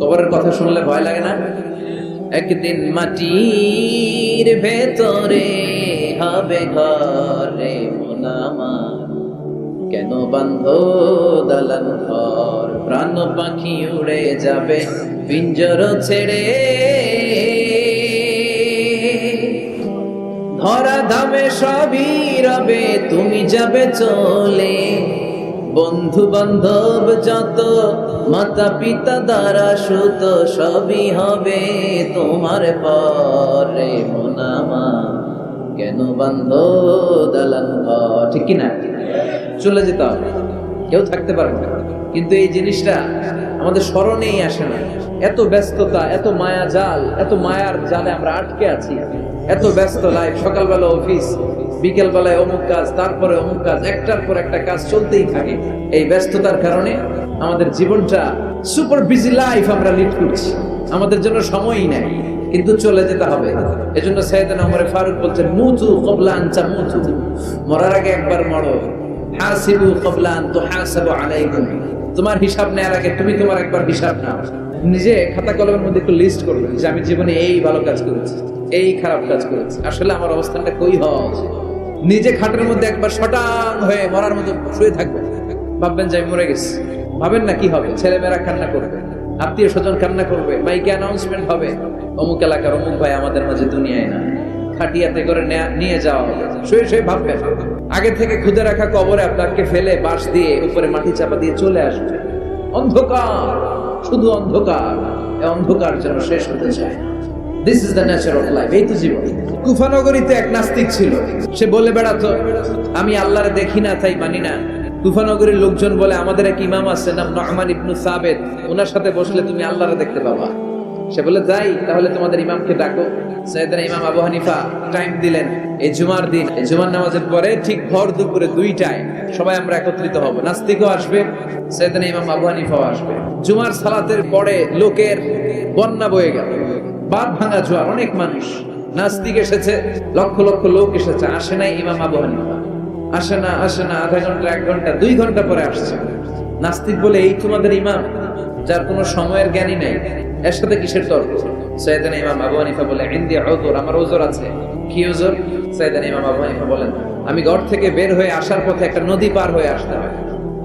কবরের কথা শুনলে ভয় লাগে না? একদিন মাটির ভেতরে হবে ঘরে কেন বান্ধ দালান ঘর? প্রাণ পাখি উড়ে যাবে, পিঞ্জর ছেড়ে। ধরা ধামে সবই রবে, তুমি যাবে চলে। বন্ধু বান্ধব যত মাতা পিতা দ্বারা সুত সবই হবে তোমার পরে মোনামা। কেন বান্ধ দালান ঠিক কিনা? চলে যেতে কেউ থাকতে পারবে না। কিন্তু এই জিনিসটা আমাদের স্মরণেই আসে না। এত ব্যস্ততা, এত মায়া জাল, এত মায়ার জালে আমরা আটকে আছি। এত ব্যস্ত লাইফ সকালবেলা অফিস বিকেল বেলায় অমুক কাজ, তারপরে অমুক কাজ, একটার পর একটা কাজ চলতেই থাকে। এই ব্যস্ততার কারণে আমাদের জীবনটা সুপার বিজি লাইফ আমরা লিড করছি। আমাদের জন্য সময়ই নেই, কিন্তু চলে যেতে হবে। এজন্য সৈয়দান ওমর ফারুক বলছেন, মুতু কবলা আনচা মুতু। মরার আগে একবার মরো। হাসিবু কবলা আলাইকুম। তোমার হিসাব নেওয়ার আগে তুমি তোমার একবার হিসাব নাও। নিজে খাতা কলমের মধ্যে একটু লিস্ট করবে যে আমি জীবনে এই ভালো কাজ করেছি, এই খারাপ কাজ করেছি। আসলে আমার অবস্থানটা কই হওয়া উচিত নিজে খাটের মধ্যে একবার শটাং হয়ে মরার মতো শুয়ে থাকবে। ভাববেন যে আমি মরে গেছি। ভাবেন না কি হবে? ছেলেমেয়েরা কান্না করবে, আত্মীয় স্বজন কান্না করবে, মাইকে অ্যানাউন্সমেন্ট হবে। অমুক এলাকার অমুক ভাই আমাদের মাঝে দুনিয়ায় না। খাটিয়াতে করে নিয়ে যাওয়া হবে। শুয়ে শুয়ে ভাববেন। আগে থেকে খুদে রাখা কবরে আপনাকে ফেলে বাঁশ দিয়ে উপরে মাটি চাপা দিয়ে চলে আসবে। অন্ধকার, শুধু অন্ধকার। অন্ধকার যেন শেষ হতে চায় this is the nature of life এই তো জীবন। কুফানগরীতে এক নাস্তিক ছিল। সে বলে, বেড়াতো, আমি আল্লাহরে দেখি না, তাই মানি না। কুফানগরীর লোকজন বলে, আমাদের এক ইমাম আছে নাম নহমান ইবনু সাবেদ ওনার সাথে বসলে তুমি আল্লাহরে দেখতে পাবা। সে বলে, যাই, তাহলে তোমাদের ইমামকে ডাকো। সৈয়দনা ইমাম আবু হানিফা টাইম দিলেন। এই জুমার দিন, এই জুমার নামাজের পরে ঠিক ভর দুপুরে দুইটায় সবাই আমরা একত্রিত হব। নাস্তিকও আসবে, সৈয়দনা ইমাম আবু হানিফাও আসবে। জুমার সালাতের পরে লোকের বন্যা বয়ে গেল। বাদ ভাঙা জোয়ার, অনেক মানুষ। নাস্তিক এসেছে, লক্ষ লক্ষ লোক এসেছে, আসে নাই ইমাম আবু হানিফা। আসে না আসে না, আধা ঘণ্টা, এক ঘণ্টা, দুই ঘণ্টা পরে আসছে। নাস্তিক বলে এই তোমাদের ইমাম, যার কোনো সময়ের জ্ঞানী নাই, এর সাথে কিসের তর্ক? সৈয়দান ইমাম আবু হানিফা বলে, ইন্দি ওজোর আমার ওজোর আছে। কি ওজোর সৈয়দান ইমাম আবু হানিফা বলেন, আমি ঘর থেকে বের হয়ে আসার পথে একটা নদী পার হয়ে আসতে হয়।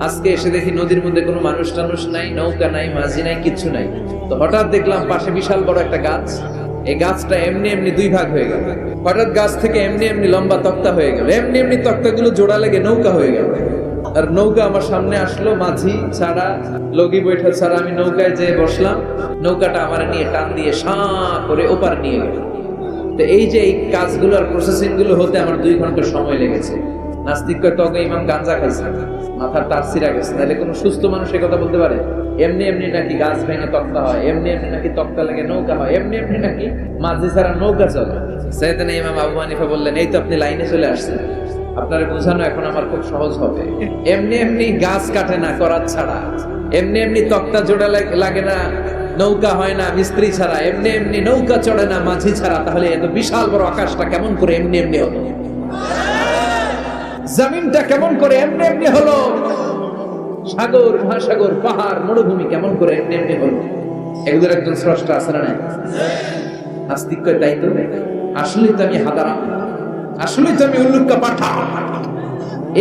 আজকে এসে দেখি নদীর মধ্যে কোনো মানুষ টানুষ নাই, নৌকা নাই, মাঝি নাই, কিচ্ছু নাই। তো হঠাৎ দেখলাম পাশে বিশাল বড় একটা গাছ। এই গাছটা এমনি এমনি দুই ভাগ হয়ে গেল। হঠাৎ গাছ থেকে এমনি এমনি লম্বা তক্তা হয়ে গেল। এমনি এমনি তক্তাগুলো জোড়া লেগে নৌকা হয়ে গেল। আর নৌকা আমার সামনে আসলো, মাঝি ছাড়া, লগি বৈঠা ছাড়া আমি নৌকায় যেয়ে বসলাম। নৌকাটা আমার নিয়ে টান দিয়ে সাঁ করে ওপার নিয়ে গেল। তো এই যে এই কাজগুলো আর প্রসেসিংগুলো হতে আমার দুই ঘণ্টা সময় লেগেছে। নাস্তিক ইমাম গাঞ্জা খাইছে। মাথার তার সিরা গেছে। কোনো সুস্থ মানুষ এ কথা বলতে পারে? এমনি এমনি নাকি গাছ ভেঙে তক্তা হয়, এমনি এমনি নাকি তক্তা লাগে নৌকা হয়, এমনি এমনি নাকি ছাড়া নৌকা চলে। সেদিন ইমাম আবু হানিফা বললেন, এই তো আপনি লাইনে চলে আসছেন। আপনার বোঝানো এখন আমার খুব সহজ হবে। এমনি এমনি গাছ কাটে না করার ছাড়া। এমনি এমনি তক্তা জোড়া লাগে না, নৌকা হয় না, মিস্ত্রি ছাড়া। এমনি এমনি নৌকা চড়ে না, মাঝি ছাড়া। তাহলে এত বিশাল বড় আকাশটা কেমন করে এমনি এমনি হলো জমিনটা কেমন করে? এমনি এমনি হলো। সাগর, মহাসাগর, পাহাড়, মরুভূমি কেমন করে? এমনি এমনি হলো। এগুলোর একজন স্রষ্টা আছে না নাস্তিক কয়, তাই তো? আমি হাদারা আসলেই তো আমি উল্লুক্কা পাঠা।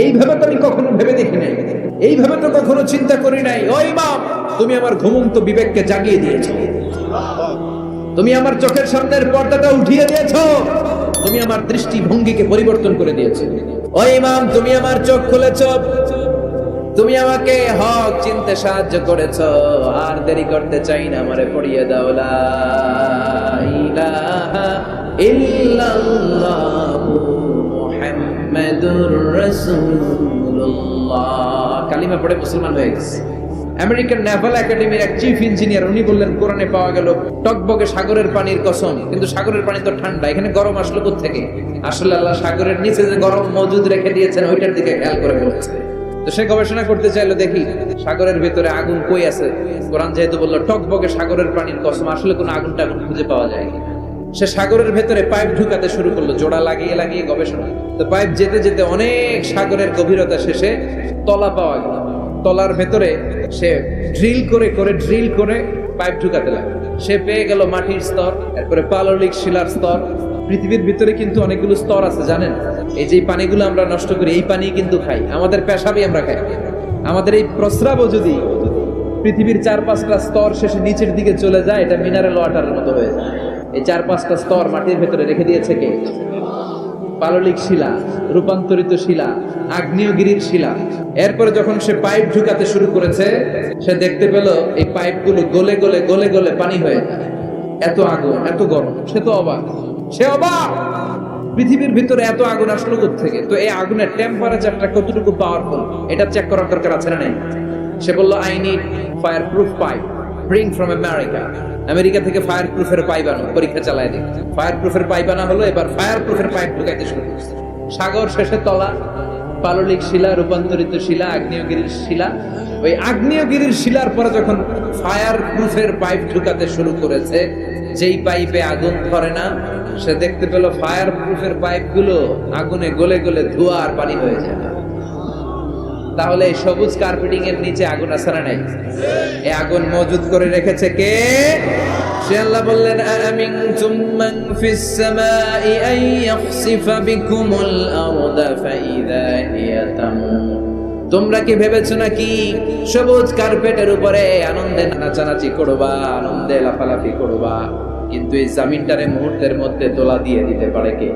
এইভাবে তো আমি কখনো ভেবে দেখি নাই। এইভাবে তো কখনো চিন্তা করি নাই। ওই বাপ, তুমি আমার ঘুমন্ত বিবেককে জাগিয়ে দিয়েছ। তুমি আমার চোখের সামনের পর্দাটা উঠিয়ে দিয়েছ। তুমি আমার দৃষ্টিভঙ্গিকে পরিবর্তন করে দিয়েছ। ও ইমাম, তুমি আমার চোখ খুলেছ। তুমি আমাকে হক চিনতে সাহায্য করেছ। আর দেরি করতে চাই না, আমারে পড়িয়ে দাও। কালিমা পড়ে মুসলমান হয়ে গেছে। আমেরিকান নেভাল একাডেমির এক চিফ ইঞ্জিনিয়ার উনি বললেন, কোরআনে পাওয়া গেল টকবগে সাগরের পানির কসম। কিন্তু সাগরের পানি তো ঠান্ডা, এখানে গরম আসলো থেকে আসলে আল্লাহ সাগরের নিচে যে গরম মজুদ রেখে দিয়েছেন, ওইটার দিকে খেয়াল করে ফেলেছে তো সে গবেষণা করতে চাইলো, দেখি, সাগরের ভেতরে আগুন কই আছে? কোরআন যেহেতু বলল, টকবগে সাগরের পানির কসম, আসলে কোনো আগুন টাগুন খুঁজে পাওয়া যায় সে সাগরের ভেতরে পাইপ ঢুকাতে শুরু করল, জোড়া লাগিয়ে লাগিয়ে গবেষণা। তো পাইপ যেতে যেতে অনেক সাগরের গভীরতা শেষে তলা পাওয়া গেল। তলার ভেতরে সে ড্রিল করে করে ড্রিল করে পাইপ ঢুকাতে লাগে সে পেয়ে গেল মাটির স্তর, এরপরে পাললিক শিলার স্তর। পৃথিবীর ভিতরে কিন্তু অনেকগুলো স্তর আছে, জানেন? এই যে পানিগুলো আমরা নষ্ট করি, এই পানি কিন্তু খাই। আমাদের পেশাবই আমরা খাই। আমাদের এই প্রস্রাবও যদি পৃথিবীর চার পাঁচটা স্তর শেষে নিচের দিকে চলে যায়, এটা মিনারেল ওয়াটারের মতো হয়ে যায়। এই চার পাঁচটা স্তর মাটির ভেতরে রেখে দিয়েছে কে? পাললিক শিলা, রূপান্তরিত শিলা, আগ্নেয়গিরির শিলা। এরপরে যখন সে পাইপ ঢুকাতে শুরু করেছে, সে দেখতে পেল এই পাইপগুলো গলে গলে গলে গলে পানি হয়ে এত আগুন, এত গরম, সে তো অবাক। সে অবাক! পৃথিবীর ভিতরে এত আগুন আসলো থেকে তো এই আগুনের টেম্পারেচারটা কতটুকু পাওয়ারফুল এটা চেক করার দরকার আছে না নাই? সে বলল I need fire proof pipe bring from America America থেকে ফায়ার প্রুফের পাইপ আনো, পরীক্ষা চালায় দিক। ফায়ার প্রুফের পাইপ আনা হলো, এবার ফায়ার প্রুফের পাইপ ঢুকাইতে শুরু করছে। সাগর শেষে তলা, পাললিক শিলা, রূপান্তরিত শিলা, আগ্নেয়গিরির শিলা। ওই আগ্নেয়গিরির শিলার পরে যখন ফায়ার প্রুফের পাইপ ঢুকাতে শুরু করেছে, যেই পাইপে আগুন ধরে না, সে দেখতে পেল ফায়ার প্রুফের পাইপগুলো আগুনে গলে গলে ধোঁয়া আর পানি হয়ে যায়। তাহলে এই সবুজ কার্পেটিং এর নিচে আগুন না নাই? এই আগুন মজুদ করে রেখেছে কে? সে আল্লাহ বললেন, আমিনতুম মান ফিস সামাই আন ইয়াখসিফা বিকুমুল আরদা ফাইদা হিয়া তামুর তোমরা কি ভেবেছো নাকি সবুজ কার্পেটের উপরে আনন্দে নাচানাচি করবা, আনন্দে লাফালাফি করবা, কিন্তু এই জামিনটারে মুহূর্তের মধ্যে তোলা দিয়ে দিতে পারে কে?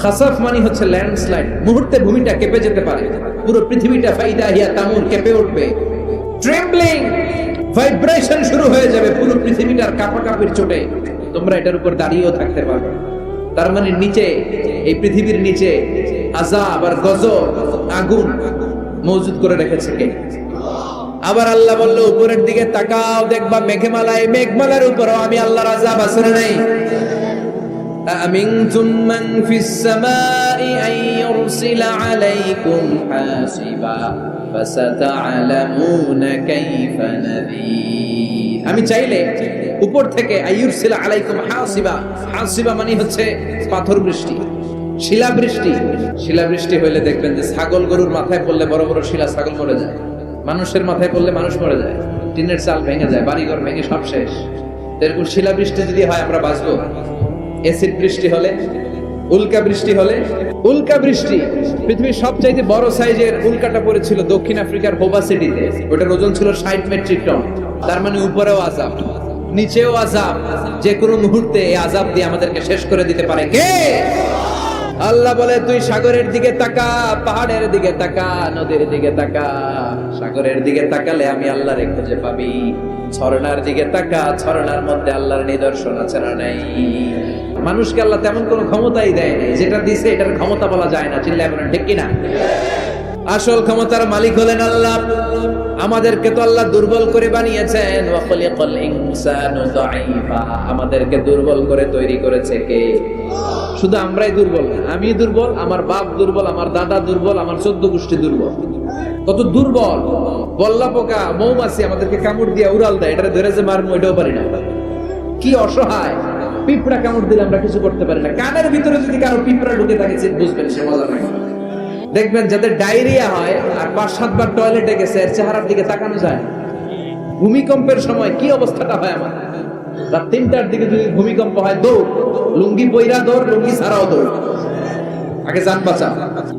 খাসাফ মানে হচ্ছে ল্যান্ডস্লাইড। মুহূর্তে ভূমিটা কেঁপে যেতে পারে। পুরো পৃথিবীটা ফাইদা হিয়া কেঁপে উঠবে। ট্রেম্বলিং ভাইব্রেশন শুরু হয়ে যাবে পুরো পৃথিবীটার কাঁপাকাপির চোটে। তোমরা এটার উপর দাঁড়িয়েও থাকতে পারবে তার মানে নিচে, এই পৃথিবীর নিচে আজাব আর গজব, আগুন মজুদ করে রেখেছে কে? আবার আল্লাহ বলল, উপরের দিকে তাকাও, দেখবা মেঘমালায়, মেঘমালার উপরও আমি আল্লাহর আজাব না নাই? أأمنتم من في السماء أن يرسل عليكم حاسبا فستعلمون كيف نذير আমি চাইলে উপর থেকে আইয়ুরসিলা আলাইকুম হাসিবা হাসিবা মানে হচ্ছে পাথর বৃষ্টি শিলা বৃষ্টি শিলা বৃষ্টি হইলে দেখবেন যে ছাগল গরুর মাথায় পড়লে বড় বড় শিলা ছাগল মরে যায় মানুষের মাথায় পড়লে মানুষ মরে যায় টিনের চাল ভেঙে যায় বাড়িঘর ভেঙে সব শেষ তো এরকম শিলা বৃষ্টি যদি হয় আমরা বাঁচবো এসিড বৃষ্টি হলে, উল্কা বৃষ্টি হলে, উল্কা বৃষ্টি পৃথিবীর সবচাইতে বড় সাইজের উল্কাটা পড়েছিল দক্ষিণ আফ্রিকার হোবা সিটিতে। ওটার ওজন ছিল ষাট মেট্রিক টন। তার মানে উপরেও আজাব, নিচেও আজাব। যে কোনো মুহূর্তে এই আজাব দিয়ে আমাদেরকে শেষ করে দিতে পারে। কে? আল্লাহ বলে, তুই সাগরের দিকে তাকা, পাহাড়ের দিকে তাকা, নদীর দিকে তাকা, সাগরের দিকে তাকালে আমি আল্লাহরে খুঁজে পাবি। ঝর্ণার দিকে তাকা, ঝর্ণার মধ্যে আল্লাহর নিদর্শন আছে না নাই? মানুষকে আল্লাহ তেমন কোনো ক্ষমতাই দেয় নাই। যেটা দিছে, এটার ক্ষমতা বলা যায় না, চিল্লায় বলেন, ঠিক কিনা? আসল ক্ষমতার মালিক হলেন আল্লাহ। আমাদেরকে তো আল্লাহ দুর্বল করে বানিয়েছেন। আমাদেরকে দুর্বল করে তৈরি করেছে কে? শুধু আমরাই দুর্বল না আমি দুর্বল, আমার বাপ দুর্বল, আমার দাদা দুর্বল, আমার চোদ্দ গোষ্ঠী দুর্বল। কত দুর্বল। বল্লা পোকা, মৌমাছি আমাদেরকে কামড় দিয়ে উড়াল দেয় এটা ধরে যে মারমু, এটাও পারি না। কি অসহায়। পিঁপড়া কামড় দিলে আমরা কিছু করতে পারি না। কানের ভিতরে যদি কারও পিঁপড়া ঢুকে থাকে, সে বুঝবেন সে মজা নাই। দেখবেন যাদের ডায়রিয়া হয়, আর পাঁচ, সাতবার টয়লেটে গেছে, এর চেহারার দিকে তাকানো যায় ভূমিকম্পের সময় কি অবস্থাটা হয় আমার? রাত তিনটার দিকে যদি ভূমিকম্প হয়, দৌড়। লুঙ্গি পইরা দৌড়, লুঙ্গি ছাড়াও দৌড়। আগে যান বাঁচা।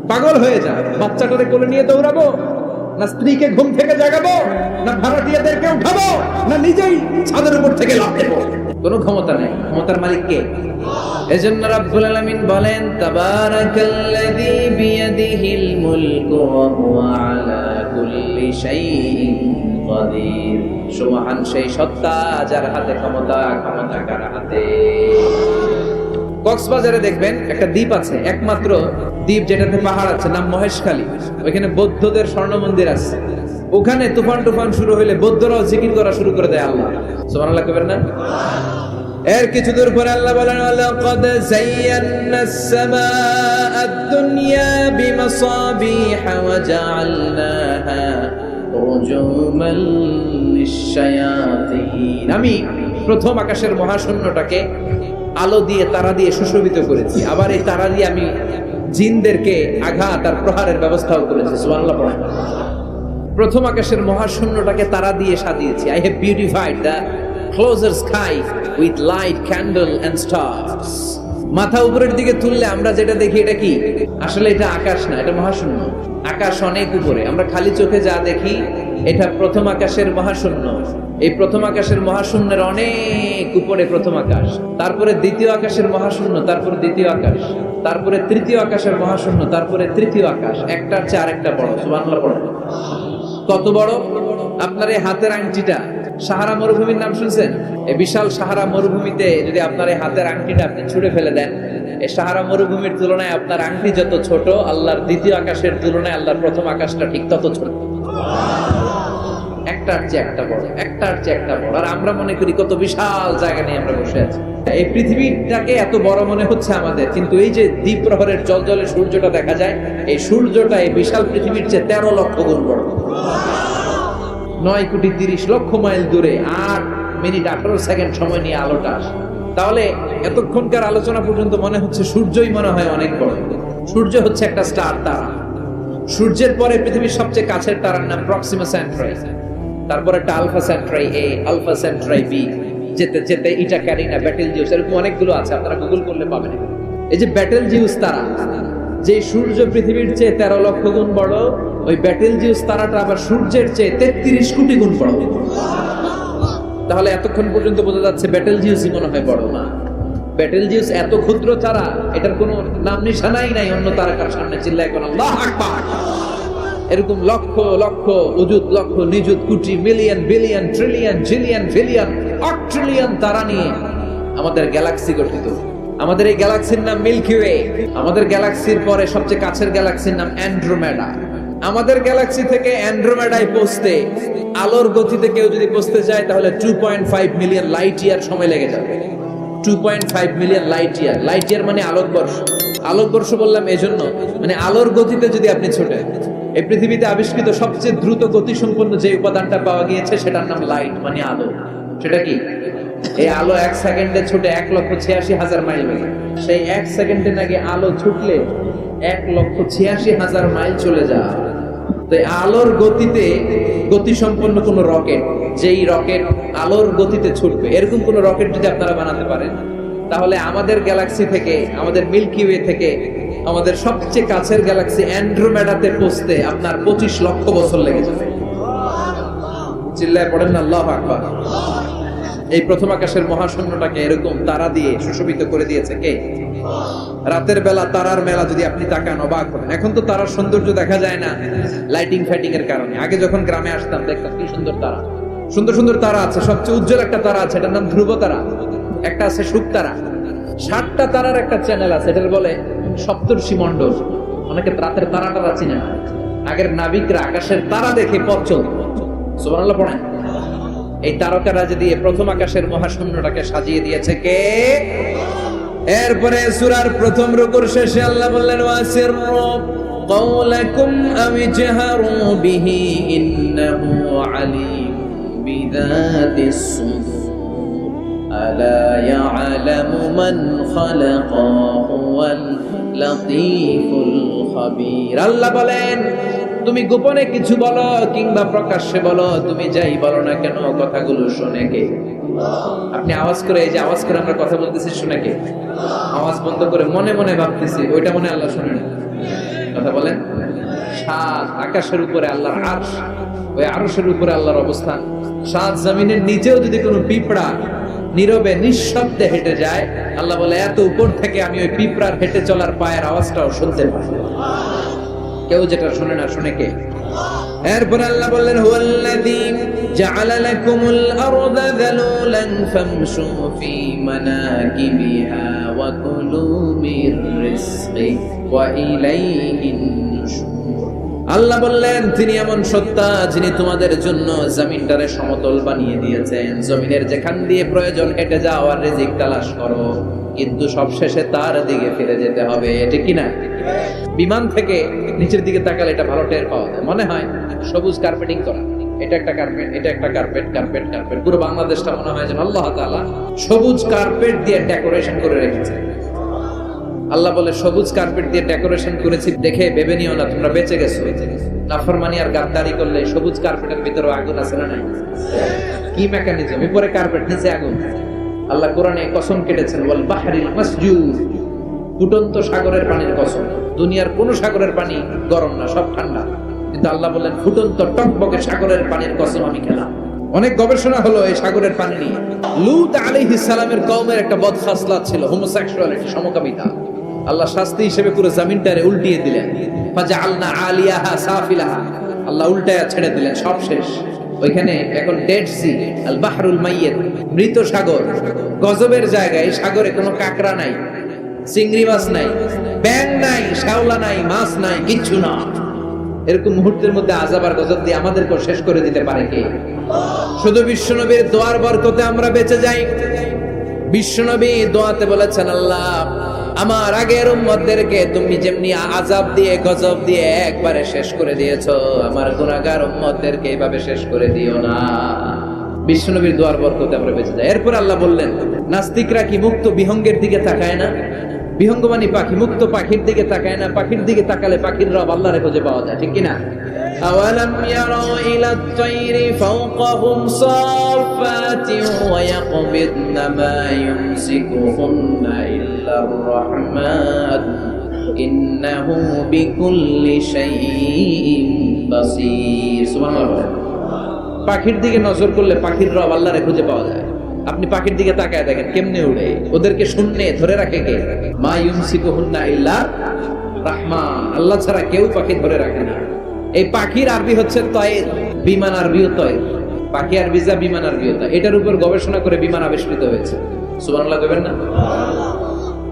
পাগল হয়ে যায় বাচ্চাটারে কোলে নিয়ে দৌড়াবো, না স্ত্রীকে ঘুম থেকে জাগাবো, না ভাড়াটিয়াদেরকে উঠাবো, না নিজেই ছাদের উপর থেকে লাভ দেবো। কোনো ক্ষমতা নেই। ক্ষমতার মালিক কে? এজন্য রাব্বুল আলামিন বলেন, তাবারাকাল্লাযী বিয়াদিহিল মুলকু ওয়া হুয়া আলা কুল্লি শাইইন কাদির সুবহান সেই সত্তা যার হাতে ক্ষমতা ক্ষমতা কার হাতে। কক্সবাজারে দেখবেন একটা দ্বীপ আছে, একমাত্র দ্বীপ যেটাতে পাহাড় আছে, নাম মহেশখালী। ওইখানে বৌদ্ধদের স্বর্ণ মন্দির আছে। ওখানে তুফান টুফান শুরু হইলে বৌদ্ধরাও জিকির করা শুরু করে দেয় আল্লাহ। সোমান আল্লাহ কবেন না? এর কিছু দূর পরে আল্লাহ বলেন লাকাদ যায়্যানা সামাআ আদ-দুনিয়া বিমাসাবিহা ওয়া জাআলনাহা রুজুমাল লিশ-শায়াতিন. আমি প্রথম আকাশের মহাশূন্যটাকে আলো দিয়ে তারা দিয়ে সুশোভিত করেছি। আবার এই তারা দিয়ে আমি জিনদেরকে আঘাত আর প্রহারের ব্যবস্থাও করেছি। প্রথম আকাশের মহাশূন্যটাকে তারা দিয়ে সাজিয়েছি। I have beautified the closer sky with light candle and stars মাথা উপরের দিকে তুললে আমরা যেটা দেখি, এটা কি? আসলে এটা আকাশ না, এটা মহাশূন্য। আকাশ অনেক উপরে। আমরা খালি চোখে যা দেখি, এটা প্রথম আকাশের মহাশূন্য। এই প্রথম আকাশের মহাশূন্যের অনেক উপরে প্রথম আকাশ, তারপরে দ্বিতীয় আকাশের মহাশূন্য, তারপরে দ্বিতীয় আকাশ, তারপরে তৃতীয় আকাশের মহাশূন্য, তারপরে তৃতীয় আকাশ একটার চেয়ে আরেকটা বড়, সুবহানাল্লাহ বড় কত বড়? আপনার এই হাতের আংটিটা, সাহারা মরুভূমির নাম শুনছেন? এই বিশাল সাহারা মরুভূমিতে যদি আপনার এই হাতের আংটিটা আপনি ছুঁড়ে ফেলে দেন, এই সাহারা মরুভূমির তুলনায় আপনার আংটি যত ছোট, আল্লাহর দ্বিতীয় আকাশের তুলনায় আল্লাহর প্রথম আকাশটা ঠিক তত ছোট। একটার চেয়ে একটা বড়, একটার চেয়ে একটা বড়। আর আমরা মনে করি কত বিশাল জায়গা নিয়ে আমরা বসে আছি। এই পৃথিবীটাকে এত বড় মনে হচ্ছে আমাদের, কিন্তু এই যে দ্বীপ প্রহরের জল জলে সূর্যটা দেখা যায়, এই সূর্যটা এই বিশাল পৃথিবীর চেয়ে তেরো লক্ষ গুণ বড়। নয় কোটি তিরিশ লক্ষ মাইল দূরে আট মিনিট আঠারো সেকেন্ড সময় নিয়ে আলোটা আসে। তাহলে এতক্ষণকার আলোচনা পর্যন্ত মনে হচ্ছে সূর্যই মনে হয় অনেক বড়। সূর্য হচ্ছে একটা স্টার তারা। সূর্যের পরে পৃথিবীর সবচেয়ে কাছের তারার নাম প্রক্সিমা সেন্ট্রাই তারপরে একটা Alpha Centauri A, Alpha Centauri B, যেতে যেতে ইটা ক্যারিনা ব্যাটেল জিউস, এরকম অনেকগুলো আছে, আপনারা গুগল করলে পাবেন। এই যে ব্যাটেল জিউস তারা, যে সূর্য পৃথিবীর চেয়ে তেরো লক্ষ গুণ বড়, ওই ব্যাটেল জিউস তারাটা আবার সূর্যের চেয়ে তেত্রিশ কোটি গুণ বড়। তাহলে এতক্ষণ পর্যন্ত বোঝা যাচ্ছে ব্যাটেল জিউসই মনে হয় বড়। না ব্যাটেল জিউস এত ক্ষুদ্র তারা, এটার কোনো নাম নিশানাই নাই, অন্য তারকার সামনে চিল্লায় কোন, আল্লাহ আকবার! এরকম লক্ষ লক্ষ উজুত লক্ষ, নিযুত, কোটি, মিলিয়ন, বিলিয়ন ট্রিলিয়ন জিলিয়ন ফিলিয়ন অট্রিলিয়ন তারা নিয়ে আমাদের গ্যালাক্সি গঠিত। আমাদের এই গ্যালাক্সির নাম মিল্কি ওয়ে আমাদের গ্যালাক্সির পরে সবচেয়ে কাছের গ্যালাক্সির নাম অ্যান্ড্রোমেডা আমাদের গ্যালাক্সি থেকে অ্যান্ড্রোমেডায় পৌঁছতে, আলোর গতিতে কেউ যদি পৌঁছতে চায়, তাহলে two point five million light year সময় লেগে যাবে। Two point five million light year light year মানে আলোকবর্ষ। আলোকবর্ষ বললাম এজন্য মানে আলোর গতিতে যদি আপনি ছোটেন এই পৃথিবীতে আবিষ্কৃত সবচেয়ে দ্রুত গতি সম্পন্ন যে উপাদানটা পাওয়া গিয়েছে, সেটার নাম লাইট মানে আলো। সেটা কি? এই আলো এক সেকেন্ডে ছুটে এক লক্ষ ছিয়াশি হাজার মাইল বেগে। সেই এক সেকেন্ডে নাকি আলো ছুটলে এক লক্ষ ছিয়াশি হাজার মাইল চলে যায়। তো আলোর গতিতে গতি সম্পন্ন কোন রকেট, যেই রকেট আলোর গতিতে ছুটবে, এরকম কোন রকেট যদি আপনারা বানাতে পারেন, তাহলে আমাদের গ্যালাক্সি থেকে, আমাদের মিল্কি ওয়ে থেকে আমাদের সবচেয়ে কাছের গ্যালাক্সি অ্যান্ড্রোমেডাতে পৌঁছতে আপনার পঁচিশ লক্ষ বছর লেগে যাবে। চিল্লায় পড়েন আল্লাহ আকবার। এই প্রথম আকাশের মহাশূন্যটাকে এরকম তারা দিয়ে সুশোভিত করে দিয়েছে কে? রাতের বেলা তারার মেলা যদি আপনি তাকান অবাক হবেন। এখন তো তারার সৌন্দর্য দেখা যায় না লাইটিং ফাইটিং এর কারণে। আগে যখন গ্রামে আসতাম, দেখতাম কি সুন্দর তারা। সুন্দর সুন্দর তারা আছে, সবচেয়ে উজ্জ্বল একটা তারা আছে, এটার নাম ধ্রুব তারা। একটা আছে সুখ তারা। ষাটটা তারার একটা চ্যানেল আছে, এটার বলে সপ্তর্ষি মণ্ডল অনেকে রাতের তারা টারা চিনে না আগের নাবিকরা আকাশের তারা দেখে পথ চলত সুবহানাল্লাহ পড়েন এই তারকারা যদি প্রথম আকাশের মহাশূন্যটাকে সাজিয়ে দিয়েছে কে এরপরে সুরার প্রথম রুকুর শেষে আল্লাহ বললেন ওয়াসির قولكم أو اجهروا به إنه عليم بذات الصدور ألا يعلم من خلق هو اللطيف الخبير আল্লাহ বলেন তুমি গোপনে কিছু বলো কিংবা প্রকাশ্যে বলো তুমি যাই বলো না কেন কথাগুলো শুনে কে আপনি আওয়াজ করে এই যে আওয়াজ করে আমরা কথা বলতেছি শুনে কে আওয়াজ বন্ধ করে মনে মনে ভাবতেছি ওইটা মনে আল্লাহ শুনে না কথা বলেন সাত আকাশের উপরে আল্লাহর আরশ ওই আরশের উপরে আল্লাহর অবস্থান সাত জমিনের নিচেও যদি কোনো পিঁপড়া নীরবে, নিঃশব্দে হেঁটে যায়। আল্লাহ বলে, এত উপর থেকে আমি ওই পিঁপড়ার হেঁটে চলার পায়ের আওয়াজটাও শুনতে পাই। কেউ যেটা শুনে না, শুনে কে? এরপর আল্লাহ বললেন, হুয়াল্লাযী জাআলা লাকুমুল আরদা যালুলান ফামশু ফি মানাকিবিহা ওয়া কুলু মির রিজকি ওয়া ইলাইহিন আল্লাহ বললেন, তিনি এমন সত্তা যিনি তোমাদের জন্য জমিনটারে সমতল বানিয়ে দিয়েছেন। জমিনের যেখান দিয়ে প্রয়োজন হেঁটে যাও আর রিজিক তালাশ করো। কিন্তু সবশেষে তার দিকে ফিরে যেতে হবে। ঠিক কিনা? বিমান থেকে নিচের দিকে তাকালে এটা ভালো টের পাওয়া যায়। মনে হয় সবুজ কার্পেটিং করা। এটা একটা কার্পেট, এটা একটা কার্পেট কার্পেট কার্পেট। পুরো বাংলাদেশটা মনে হয় যেন আল্লাহ তাআলা সবুজ কার্পেট দিয়ে ডেকোরেশন করে রেখেছে। আল্লাহ বলে, সবুজ কার্পেট দিয়ে ডেকোরেশন করেছি, দেখে ভেবে নিও না, তোমরা বেঁচে গেছো। নাফরমানি আর গাদ্দারি করলে সবুজ কার্পেটের ভিতরে আগুন আছে না নাই? কি মেকানিজম উপরে কার্পেট নিচে আগুন। আল্লাহ কোরআনে কসম কেটেছেন বল বাহারিল মাসজুদ ফুটন্ত সাগরের পানির কসম। দুনিয়ার কোন সাগরের পানি গরম না, সব ঠান্ডা। কিন্তু আল্লাহ বললেন ফুটন্ত টকবকে সাগরের পানির কসম আমি খেলাম। অনেক গবেষণা হলো এই সাগরের পানি নিয়ে। লুত আলাইহিস সালামের কওমের একটা বদখাসলাত ছিল, হোমোসেক্সুয়ালিটি, সমকামিতা। আল্লাহ শাস্তি হিসেবে পুরো জমিনটারে উল্টিয়ে দিলেন। ফাজআলনা আলিয়াহা সাফিলাহা। আল্লাহ উল্টায়া ছেড়ে দিলেন, সব শেষ। ওইখানে এখন ডেড সি আল বাহরুল মৃত সাগর। গজবের জায়গায় সাগরে কোনো কাকড়া নাই, চিংড়ি মাছ নাই ব্যাং নাই, শ্যাওলা নাই, মাছ নাই, কিচ্ছু না। এরকম মুহূর্তের মধ্যে আজাব আর গজব দিয়ে আমাদেরকে শেষ করে দিতে পারে কে? শুধু বিশ্বনবীর দোয়ার বরকতে আমরা বেঁচে যাই। বিশ্বনবী দোয়াতে বলেছেন, আল্লাহ আমার আগের উম্মতদেরকে তুমি যেমনি আজাব দিয়ে গজব দিয়ে একবারে শেষ করে দিয়েছো আমার গুনাহগার উম্মতদেরকে এভাবে শেষ করে দিও না বিশ্বনবীর দোয়ার বরকতে আমরা বেঁচে যাই এরপর আল্লাহ বললেন নাস্তিকরা কি মুক্ত বিহঙ্গের দিকে তাকায় না বিহঙ্গমানি পাখি মুক্ত পাখির দিকে তাকায় না পাখির দিকে তাকালে পাখির রব আল্লাহরে খুঁজে পাওয়া যায় ঠিক কিনা أولم يروا إلى الطير فوقهم صافات ويقبضن ما يمسكهن إلا الرحمن إنه بكل شيء بصير سبحان الله পাখির দিকে নজর করলে পাখির রব আল্লাহরে খুঁজে পাওয়া যায় আপনি পাখির দিকে তাকায় দেখেন কেমনে উড়ে ওদেরকে শূন্যে ধরে রাখে কে মা ইউমসিকুহুন্না ইল্লা রাহমান আল্লাহ ছাড়া কেউ পাখি ধরে রাখে না এই পাখির আরবি হচ্ছে তয়ের বিমান আরবিও তয়ের পাখি আরবি যা বিমান আরবিও তা এটার উপর গবেষণা করে বিমান আবিষ্কৃত হয়েছে সুবহানাল্লাহ কইবেন না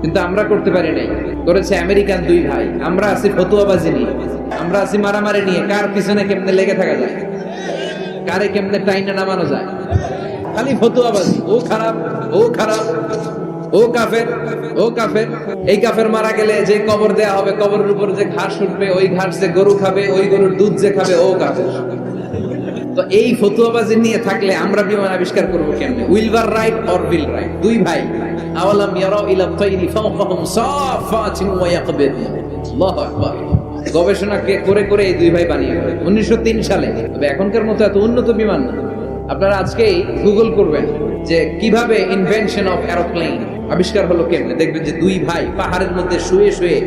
কিন্তু আমরা করতে পারি নাই। করেছে আমেরিকান দুই ভাই, আমরা আছি ফতুয়াবাজি নিয়ে, আমরা আছি মারামারি নিয়ে, কার পিছনে কেমনে লেগে থাকা যায়? কারে কেমনে টাইনে নামানো যায়? খালি ফতুয়াবাজি, ও খারাপ ও খারাপ, ও কাফের ও কাফের। এই কাফের মারা গেলে যে কবর দেয়া হবে, কবরের উপর যে ঘাস উঠবে, ওই ঘাস যে গরু খাবে, ওই গরুর দুধ যে খাবে, ও কাফের। তো এই ফতুয়াবাজি নিয়ে থাকলে আমরা বিমান আবিষ্কার করব কেমনে? Wilbur Wright or Will Wright? দুই ভাই। আওয়ালাম ইয়ারাও ইলা তাইরি ফাওকাহুম সাফাতিন ওয়া ইয়াকবিদ আল্লাহু আকবার। গবেষণা করে করে এই দুই ভাই বানিয়ে উনিশশো তিন সালে। তবে এখনকার মতো এত উন্নত বিমান না। আপনারা আজকেই গুগল করবেন যে কীভাবে ইনভেনশন অফ এরোপ্লেন আবিষ্কার হলো কেমনে? দেখবেন যে দুই ভাই পাহাড়ের মধ্যে শুয়ে শুয়ে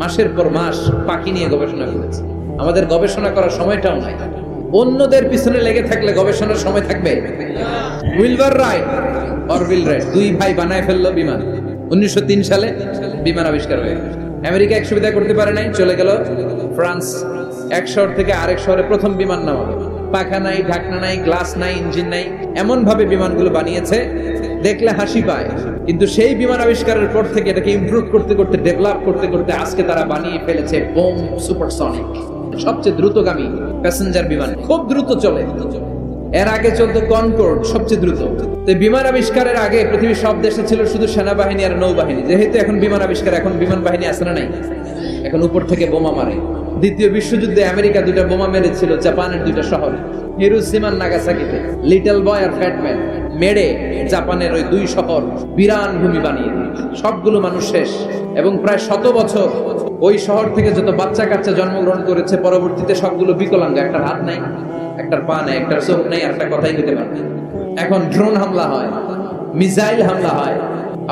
মাসের পর মাস পাখি নিয়ে গবেষণা করেছে। আমাদের গবেষণা করার সময়টাও নাই। অন্যদের পিছনে লেগে থাকলে গবেষণার সময় থাকবে। উইলবার রাইট অরবিল দুই ভাই বানায় ফেলল বিমান। উনিশশো তিন সালে বিমান আবিষ্কার হয়ে। আমেরিকা এক সুবিধা করতে পারে নাই, চলে গেল ফ্রান্স। এক শহর থেকে আরেক শহরে প্রথম বিমান নামাবে পাখা নাই, ঢাকনা নাই, গ্লাস নাই, ইঞ্জিন নাই এমন ভাবে বিমানগুলো বানিয়েছে, দেখলে হাসি পায়। কিন্তু সেই বিমান আবিষ্কারের পর থেকে এটাকে ইমপ্রুভ করতে করতে ডেভেলপ করতে করতে আজকে তারা বানিয়ে ফেলেছে বোম সুপারসনিক। সবচেয়ে দ্রুতগামী প্যাসেঞ্জার বিমান। খুব দ্রুত চলে। এর আগে চলতো কনকোর্ড, সবচেয়ে দ্রুত। বিমান আবিষ্কারের আগে পৃথিবীর সব দেশে ছিল শুধু সেনাবাহিনী আর নৌবাহিনী। যেহেতু এখন বিমান আবিষ্কার, এখন বিমান বাহিনী আসে না নাই। এখন উপর থেকে বোমা মারে। দ্বিতীয় বিশ্বযুদ্ধে আমেরিকা দুইটা বোমা মেরেছিল, জাপানের দুইটা শহরে। হিরোসীমান নাগাসাকিতে লিটল বয় আর ফ্যাটম্যান মেরে জাপানের ওই দুই শহর বিরান ভূমি বানিয়ে সবগুলো মানুষ শেষ এবং প্রায় শত বছর ওই শহর থেকে যত বাচ্চা কাচ্চা জন্মগ্রহণ করেছে, পরবর্তীতে সবগুলো বিকলাঙ্গ একটা হাত নাই, একটার পা নেই, একটার চোখ নেই একটা কথাই নিতে পারে এখন ড্রোন হামলা হয়, মিসাইল হামলা হয়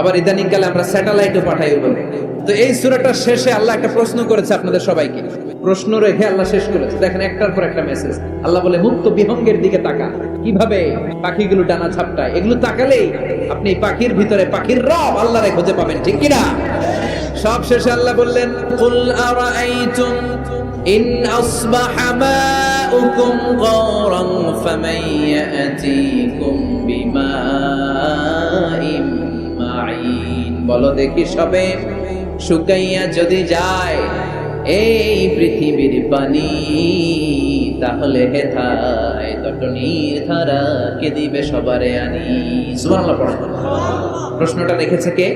আবার ইদানিং কালে আমরা স্যাটেলাইটও পাঠাই উপরে তো এই সূরাটার শেষে আল্লাহ একটা প্রশ্ন করেছে আপনাদের সবাইকে। প্রশ্ন রেখে আল্লাহ শেষ করেছে। দেখেন একটার পর একটা মেসেজ আল্লাহ বলে মুক্ত বিহঙ্গের দিকে তাকা কীভাবে পাখিগুলো ডানা ছাপটায় এগুলো তাকালেই আপনি পাখির ভিতরে পাখির রব আল্লাহরে খুঁজে পাবেন। ঠিক কিনা? সব শেষে আল্লাহ বললেন, কুল আরাআইতুম ইন আসবাহা মাউকুম গাওরান ফামান ইয়াতিকুম বিমাইম মাইন বলো দেখি সবে। শুকাইয়া যদি যায় এই পৃথিবীর পানি, তাহলে হেথায় তটনির ধারা কে দিবে সবারে আনি? সুবহানাল্লাহ প্রশ্নটা রেখেছে কে?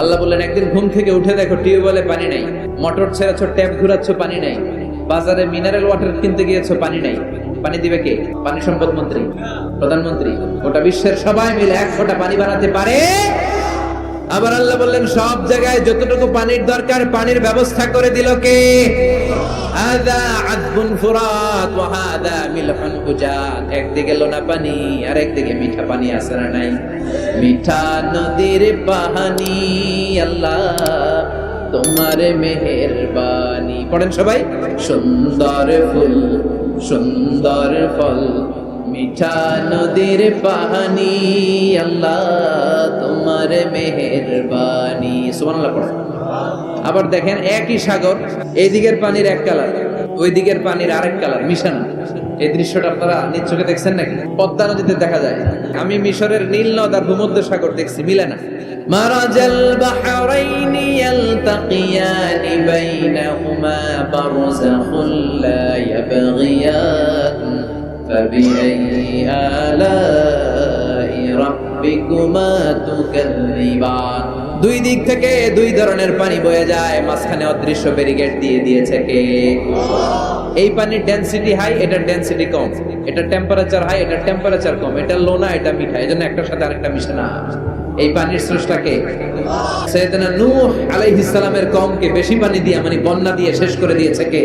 আল্লাহ বললেন, একদিন ঘুম থেকে উঠে দেখো, টিউবওয়েলে পানি নাই। মোটর ছেড়েছ, ট্যাপ ঘুরাচ্ছ, পানি নাই। বাজারে মিনারেল ওয়াটার কিনতে গিয়েছো, পানি নাই। পানি দিবে কে? পানি সম্পদ মন্ত্রী। প্রধানমন্ত্রী। গোটা বিশ্বের সবাই মিলে এক ফোঁটা পানি বানাতে পারে। আবার আল্লাহ বললেন, সব জায়গায় যতটুকু পানির দরকার, পানির ব্যবস্থা করে দিল কে? একদিকে লোনা পানি, আর একদিকে মিঠা পানি আছে না নাই? মিঠা নদীর পানি আল্লাহ। তোমার মেহেরবানি। পড়েন সবাই। সুন্দর ফুল, সুন্দর ফল, মিঠা নদীর পাহানি। আল্লাহ তোমার মেহেরবানি। সুবহানাল্লাহ, পড়েন। আবার দেখেন একই সাগর, এই দিকের পানির এক কালার ওই দিকের পানির আরেক কালার মিশানো। এই দৃশ্যটা আপনারা নিজ চোখে দেখছেন নাকি পদ্মা নদীতে দেখা যায় আমি মিশরের নীল নদ আর ভূমধ্য সাগর দেখছি মিলে না مرج البحرين يلتقيان بينهما برزخ لا يبغيان فبأي آلاء দুই দিক থেকে দুই ধরনের পানি বয়ে যায়, মাঝখানে অদৃশ্য ব্যারিকেড দিয়ে দিয়েছে কে? এই পানির ডেনসিটি হাই এটা ডেনসিটি কম। এটা টেম্পারেচার হাই এটা টেম্পারেচার কম। এটা লোনা, এটা মিঠা। একটার সাথে আরেকটা মিশে না। এই পানির স্রষ্টাকে সৈয়দনা নূহ কমকে বেশি পানি দিয়ে মানে বন্যা দিয়ে শেষ করে দিয়েছে কে?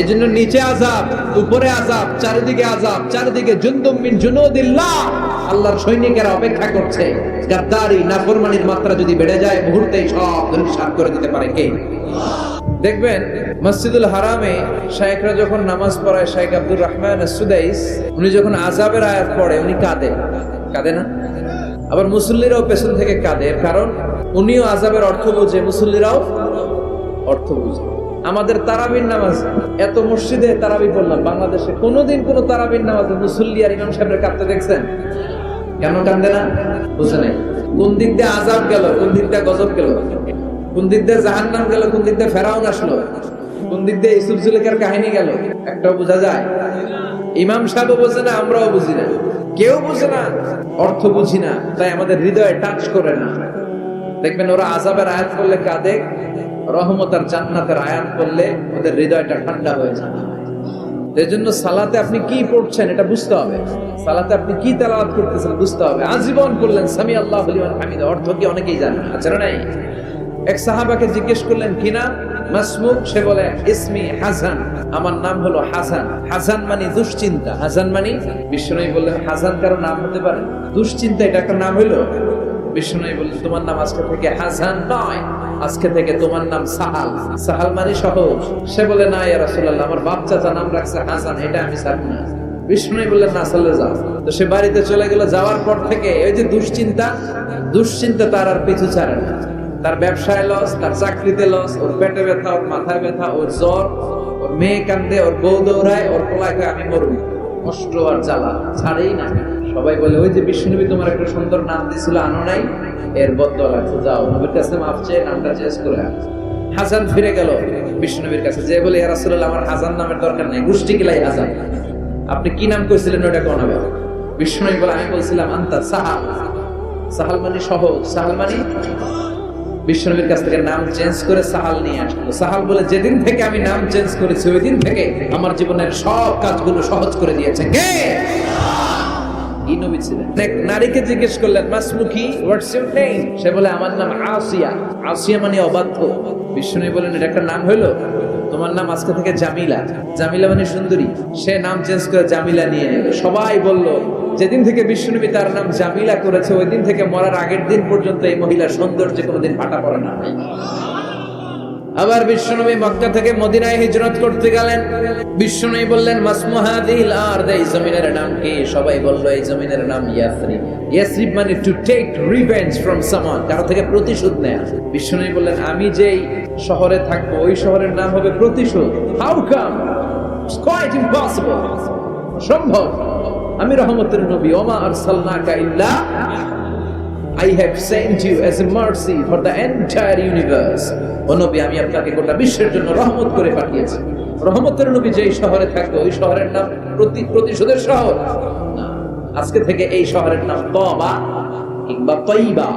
এজন্য নিচে আযাব, উপরে আযাব, চারিদিকে আযাব, চারিদিকে জুনদুম মিন জুনুদিল্লাহ। আল্লাহর সৈনিকেরা অপেক্ষা করছে। গাদ্দারি, নাফরমানির মাত্রা যদি বেড়ে যায়, মুহূর্তেই সব ধূলিসাৎ করে দিতে পারে কে? দেখবেন, মসজিদুল হারামে শায়েখরা যখন নামাজ পড়ায় শাইখ আব্দুর রহমান সুদাইস উনি যখন আজাবের আয়াত পড়ে, উনি কাঁদে। কাঁদে না? আবার মুসল্লিরাও পেছন থেকে কাঁদে কারণ উনিও আজাবের অর্থ বোঝে, মুসল্লিরাও অর্থ বুঝে। আমাদের তারাবির নামাজ, এত মসজিদে তারাবি পড়লাম, বাংলাদেশে কোনোদিন কোনো তারাবির নামাজে মুসল্লি আর ইমাম সাহেবের কাঁদতে দেখছেন? কেন কান্দে না? বুঝে নাই। কোন দিক দিয়ে আজাব গেল, কোন দিক দিয়ে গজব গেল? কোন দিক দিয়ে জাহান্নাম গেল, কোন দিক দিয়ে ফেরাউন আসলো? কোন দিক দিয়ে ইসুফ জুলেখার কাহিনী গেল? একটাও বোঝা যায়। ইমাম সাহেব বোঝে না, আমরাও বুঝি না। কেউ বুঝে না, অর্থ বুঝি না, তাই আমাদের হৃদয়ে টাচ করে না। দেখবেন ওরা আজাবের আয়াত করলে কাঁদে, রহমত আর জান্নাতের আয়াত করলে ওদের হৃদয়টা ঠান্ডা হয়ে যায়। এই জন্য সালাতে আপনি কি পড়ছেন এটা বুঝতে হবে। সালাতে আপনি কি তেলাওয়াত করতেছেন বুঝতে হবে। আজীবন করলেন সামি আল্লাহ হামিদ অর্থ কি অনেকেই জানে না, আছে না নাই? এক সাহাবাকে জিজ্ঞেস করলেন, কি নাম? মাসমুক সে বলে, ইসমি হাসান আমার নাম হলো হাসান। হাসান মানে দুশ্চিন্তা। হাসান মানে বিশ্বনবী বললেন, হাসান কারও নাম হতে পারে? দুশ্চিন্তা এটা একটা নাম হলো বিষ্ণু তোমার নাম আজকে থেকে হাসান নয়, আজকে থেকে তোমার নাম সাহাল। সাহাল মানে সে বলে, না, ইয়া রাসূলুল্লাহ, আমার বাপ চাচা নাম রাখছে হাসান, এটা আমি ছাড়ব না। বিষ্ণু বললেন, না, চলে যাও। তো সে বাড়িতে চলে গেল, যাওয়ার পর থেকে ওই যে দুশ্চিন্তা দুশ্চিন্তা তার আর পিছু ছাড়ে না। তার ব্যবসায় লস তার চাকরিতে লস ওর পেটে ব্যথা, ওর মাথায় ব্যথা, ওর জ্বর, ওর মেয়ে কান্দে, ওর বউ দৌড়ায়, ওর পোলাকে আমি মরুন কষ্ট আর জ্বালা ছাড়েই না। সবাই বলে, ওই যে বিষ্ণুনবী তোমার একটা সুন্দর নাম দিছিল আনো নাই এর বদল আছে, যাও। নবীর কাছে মাফ চেয়ে নামটা চেঞ্জ করে হাসান ফিরে গেল বিষ্ণুনবীর কাছে, যে বলে, ইয়া রাসূলুল্লাহ, আমার হাসান নামের দরকার নেই, গোষ্ঠী কিলাই হাসান। আপনি কি নাম কইছিলেন ওটা কোন হবে? বিষ্ণুনবী বলে, আমি বলছিলাম, আন্তা সাহাল। সাহাল মানে সহজ, সাহাল মানে বিশ্বনবীর কাছ থেকে নাম চেঞ্জ করে সাহাল নিয়ে আসলো। সাহাল বলে, যেদিন থেকে আমি নাম চেঞ্জ করেছি, ওই দিন থেকে আমার জীবনের সব কাজগুলো সহজ করে দিয়েছে। কে? এই নবী ছিলেন। এক নারীকে জিজ্ঞেস করলেন, মাসমুখী হোয়াটস ইউর নেম সে বলে, আমার নাম আসিয়া। আসিয়া মানে অবাধ্য। বিষ্ণু বলেন এটা একটা নাম হইল? তোমার নাম আজকে থেকে জামিলা। জামিলা মানে সুন্দরী। সে নাম চেঞ্জ করে জামিলা নিয়ে নিল সবাই বলল, যেদিন থেকে বিশ্বনবী তার নাম জামিলা করেছে, ওই দিন থেকে মরার আগের দিন পর্যন্ত এই মহিলার সৌন্দর্য কোনোদিন ফাটা পড়ে না। আবার বিশ্বনবী মক্কা থেকে মদিনায় হিজরত করতে গেলেন। বিশ্বনবী বললেন মাসমুহাদিল আর এই জমিনের নাম কি? সবাই বলল, এই জমিনের নাম ইয়াসরিব। ইয়াসরিব মানে to take revenge from someone কারও থেকে প্রতিশোধ নেয়া। বিশ্বনবী বললেন, আমি যেই শহরে থাকব, ওই শহরের নাম হবে প্রতিশোধ। হাউ কাম কোয়াইট ইম্পসিবল সম্ভব। আমি রহমতের নবী, ওমা আরসালনাকা ইল্লা I have sent you as a mercy for the entire universe. ও নবী, আমি আপনাকে গোটা বিশ্বের জন্য রহমত করে পাঠিয়েছি। রহমতের নবী যেই শহরে থাকতো ওই শহরের নাম প্রতি প্রতিশোধের শহর। আজকে থেকে এই শহরের নাম তবা কিংবা তৈবা।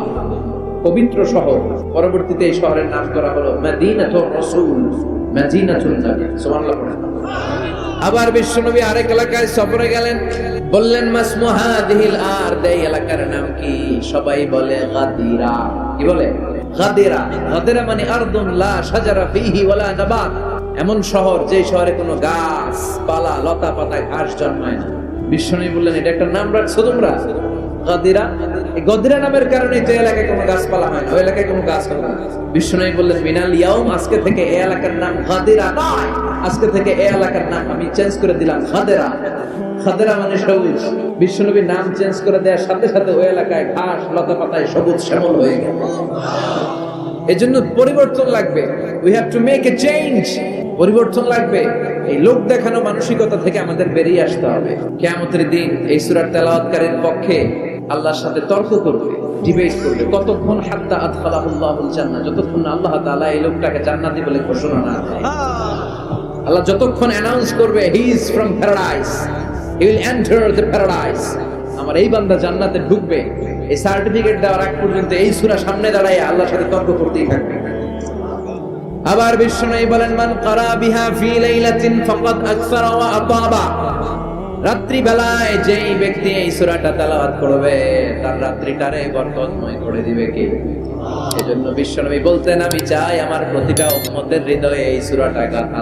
পবিত্র শহর। পরবর্তীতে এই শহরের নাম করা হলো মাদিনাতুর রাসূল। মাদিনাতুন নবী। সুবহানাল্লাহ। আবার বিশ্বনবী আরেক এলাকায় সফরে গেলেন। বললেন মাসমোহাদিল আর দেই এলাকার নাম কি? সবাই বলে, গাদিরা। কি বলে? গাদিরা। গাদিরা মানে আরদুন লা শাজারা ফিহি ওয়ালা নাবাত। এমন শহর যে শহরে কোনো গাছ, পালা, লতা পাতা ঘাস জন্মায় না। বিশ্বনবী বললেন, এটা একটা নাম রাখছো তোমরা? গাছপালা কোনো থেকে মানে নাম চেঞ্জ করে দেওয়ার সাথে সাথে ওই এলাকায় ঘাস, লতা পাতায় সবুজ শ্যামল হয়ে গেল। এজন্য পরিবর্তন লাগবে। We have to make a change পরিবর্তন লাগবে। এই লোক দেখানো মানসিকতা থেকে আমাদের বেরিয়ে আসতে হবে। কেয়ামতের দিন এই সুরার তেলাওয়াতকারীর পক্ষে আল্লাহর সাথে তর্ক করবে ডিবেট করবে, কতক্ষণ হাত্তা আদখালাহুল্লাহুল জান্নাহ? যতক্ষণ না আল্লাহ তাআলা এই লোকটাকে জান্নাতি বলে ঘোষণা না দেয়। আল্লাহ যতক্ষণ অ্যানাউন্স করবে he is from paradise he will enter the paradise আমার এই বান্দা জান্নাতে ঢুকবে, এই সার্টিফিকেট দেওয়ার আগ পর্যন্ত এই সূরা সামনে দাঁড়ায় আল্লাহর সাথে তর্ক করতেই থাকবে। আবার বিষ্ণু বলেন, মান কারা বিহা ফি লাইলাতিন ফাকাদ আকসারা ওয়া আতাবা। রাত্রি বেলায় যেই ব্যক্তি এই সূরাটা তেলাওয়াত করবে, তার রাত্রিটারে বরকতময় করে দিবে কে? এজন্য বিশ্বনবী বলতেন, আমি চাই আমার প্রতিটা উম্মতের হৃদয়ে এই সূরাটা গাথা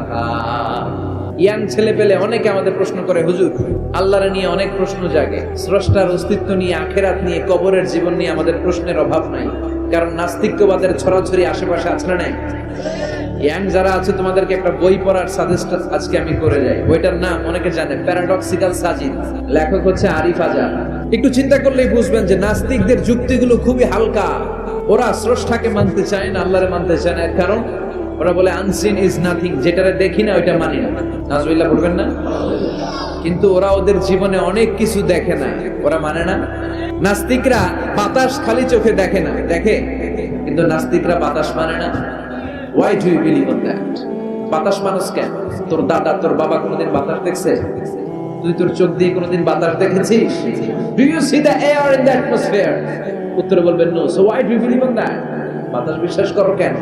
ইয়াং ছেলে পেলে অনেকে আমাদের প্রশ্ন করে, হুজুর, আল্লাহর নিয়ে অনেক প্রশ্ন জাগে। স্রষ্টার অস্তিত্ব নিয়ে, আখেরাত নিয়ে, কবরের জীবন নিয়ে আমাদের প্রশ্নের অভাব নাই। কারণ নাস্তিক্যবাদের ছড়াছড়ি আশেপাশে আছে না নাই? ইয়াং যারা আছে, তোমাদেরকে একটা বই পড়ার সাজেস্ট আজকে আমি করে যাই। বইটার নাম অনেকে জানে প্যারাডক্সিক্যাল সাজিদ লেখক হচ্ছে আরিফ আজাদ। একটু চিন্তা করলেই বুঝবেন যে নাস্তিকদের যুক্তিগুলো খুবই হালকা। ওরা স্রষ্টাকে মানতে চায় না, আল্লাহরে মানতে চায় না। এর কারণ, ওরা বলে আনসিন ইজ নাথিং যেটারে দেখি না, ওইটা মানি না। নাজবিল্লাহ পড়বেন না? কিন্তু ওরা ওদের জীবনে অনেক কিছু দেখে না। ওরা মানে না? নাস্তিকরা বাতাস খালি চোখে দেখে না। দেখে? কিন্তু নাস্তিকরা বাতাস মানে না। Why do you believe on that বাতাস মানুষ কেন? তোর দাদা, তোর বাবা কোনোদিন বাতাস দেখছে? তুই তোর চোখ দিয়ে কোনোদিন বাতাস দেখেছিস? Do you see the air in the atmosphere উত্তরে বলবেন no so why do believe on that বাতাস বিশ্বাস করো কেন?